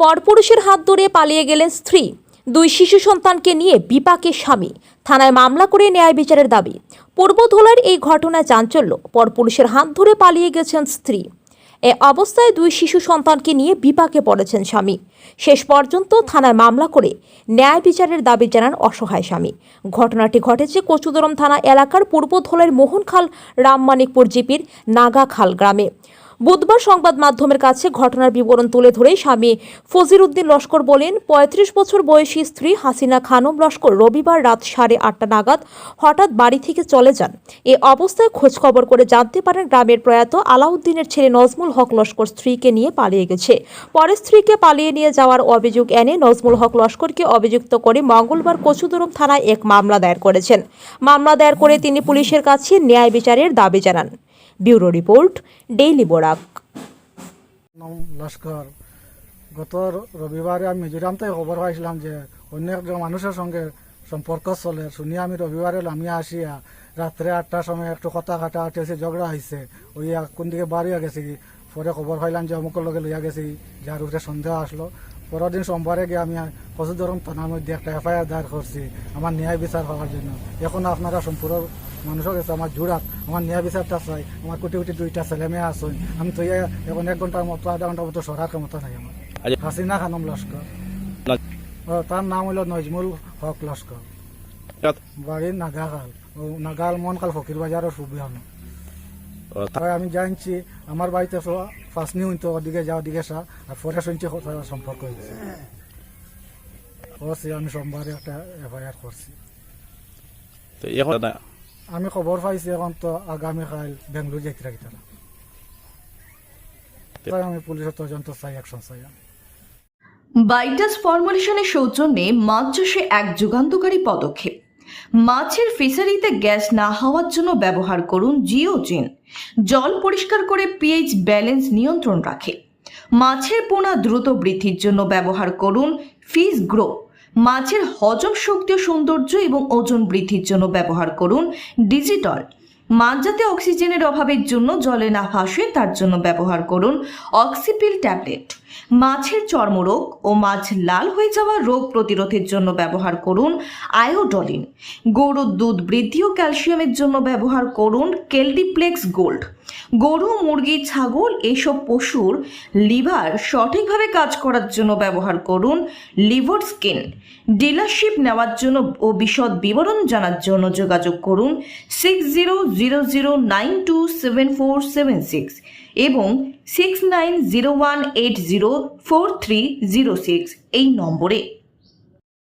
পরপুরুষের হাত ধরে পালিয়ে গেলেন স্ত্রী। দুই শিশু সন্তানকে নিয়ে বিপাকে স্বামী। থানায় মামলা করে ন্যায় বিচারের দাবি। পূর্বধোলার এই ঘটনায় চাঞ্চল্য। পরপুরুষের হাত ধরে পালিয়ে গেছেন স্ত্রী। এ অবস্থায় দুই শিশু সন্তানকে নিয়ে বিপাকে পড়েছেন স্বামী। শেষ পর্যন্ত থানায় মামলা করে ন্যায় বিচারের দাবি জানান অসহায় স্বামী। ঘটনাটি ঘটেছে কচুদরম থানা এলাকার পূর্বধলের মোহনখাল, রামমানিকপুর জিপির নাগাখাল গ্রামে। বুধবার সংবাদ মাধ্যমের কাছে ঘটনার বিবরণ তুলে ধরে স্বামী ফজির উদ্দিন লস্কর বলেন, পঁয়ত্রিশ বছর বয়সী স্ত্রী হাসিনা খানম লস্কর রবিবার রাত সাড়ে আটটা নাগাদ হঠাৎ বাড়ি থেকে চলে যান। এ অবস্থায় খোঁজখবর করে জানতে পারেন গ্রামের প্রয়াত আলাউদ্দিনের ছেলে নজমুল হক লস্কর স্ত্রীকে নিয়ে পালিয়ে গেছে। পরে স্ত্রীকে পালিয়ে নিয়ে যাওয়ার অভিযোগ এনে নজমুল হক লস্করকে অভিযুক্ত করে মঙ্গলবার কচুদরম থানায় এক মামলা দায়ের করেছেন। মামলা দায়ের করে তিনি পুলিশের কাছে ন্যায় বিচারের দাবি জানান। Bureau report, daily Borak. Laskar. গত রবিবারে আমি মিজোরাম থেকে খবর পাইছিলাম যে অন্য একজন মানুষের সঙ্গে সম্পর্ক চলে। শুনি আমি রবিবারে নামিয়া আসিয়া রাত্রে আটটার সময় একটু কথা কাটা হয়েছে ঝগড়া হয়েছে ওই কোন দিকে বাড়িয়া গেছি পরে খবর পাইলাম যে অমুকের লগে লইয়া গেছি যার উপরে সন্দেহ আসলো। পরের দিন সোমবারে গিয়ে আমি কচুদরম থানার মধ্যে একটা এফআইআর দায়ের করছি, আমার ন্যায় বিচার হওয়ার জন্য। এখন আপনারা সম্পূর্ণ মানুষের কাছে আমার জোড়াত আমার ন্যায় বিচারটা চাই আমার কোটি কোটি দুইটা ছেলে মেয়ে আছে। আমি তো এখন এক ঘণ্টার মতো আধা ঘণ্টার মতো সরার ক্ষমতা নাই আমার। হাসিনা খানম লস্কর তার নাম হলো নজমুল হক লস্কর বাড়ি নাগাখাল ও নাগাল মনকাল ফকির বাজারের সুবিহানো তাই আমি জানছি আমার বাড়িতে ফার্স্ট নিউ তো ওদিকে যাও ওদিকে সা আর পরে শুনছি সম্পর্ক হয়েছে করছি আমি সোমবারে একটা এফআইআর করছি তো এখন আমি খবর পাইছি এখন তো আগামীকাল বেঙ্গলোর যাইতে রাখি তারা তাই আমি পুলিশের তদন্ত চাই অ্যাকশন চাই। বাইটাস ফর্মুলেশনের সৌজন্যে মাছ চাষে এক যুগান্তকারী পদক্ষেপ। মাছের ফিশারিতে গ্যাস না হওয়ার জন্য ব্যবহার করুন জিওজিন। জল পরিষ্কার করে পিএইচ ব্যালেন্স নিয়ন্ত্রণ রাখে। মাছের পোনা দ্রুত বৃদ্ধির জন্য ব্যবহার করুন ফিস গ্রো মাছের হজম শক্তি সৌন্দর্য এবং ওজন বৃদ্ধির জন্য ব্যবহার করুন ডিজিটল। মাছ যাতে অক্সিজেনের অভাবের জন্য জলে না ভাসে, তার জন্য ব্যবহার করুন অক্সিপিল ট্যাবলেট। মাছের চর্মরোগ ও মাছ লাল হয়ে যাওয়া রোগ প্রতিরোধের জন্য ব্যবহার করুন আয়োডলিন। গরুর দুধ বৃদ্ধি ও ক্যালসিয়ামের জন্য ব্যবহার করুন কেলডিপ্লেক্স গোল্ড। গরু, মুরগি, ছাগল এসব পশুর লিভার সঠিকভাবে কাজ করার জন্য ব্যবহার করুন লিভার স্কিন। ডিলারশিপ নেওয়ার জন্য ও বিশদ বিবরণ জানার জন্য যোগাযোগ করুন six zero zero zero nine two seven four seven six এবং six nine zero one eight zero four three zero six এই নম্বরে।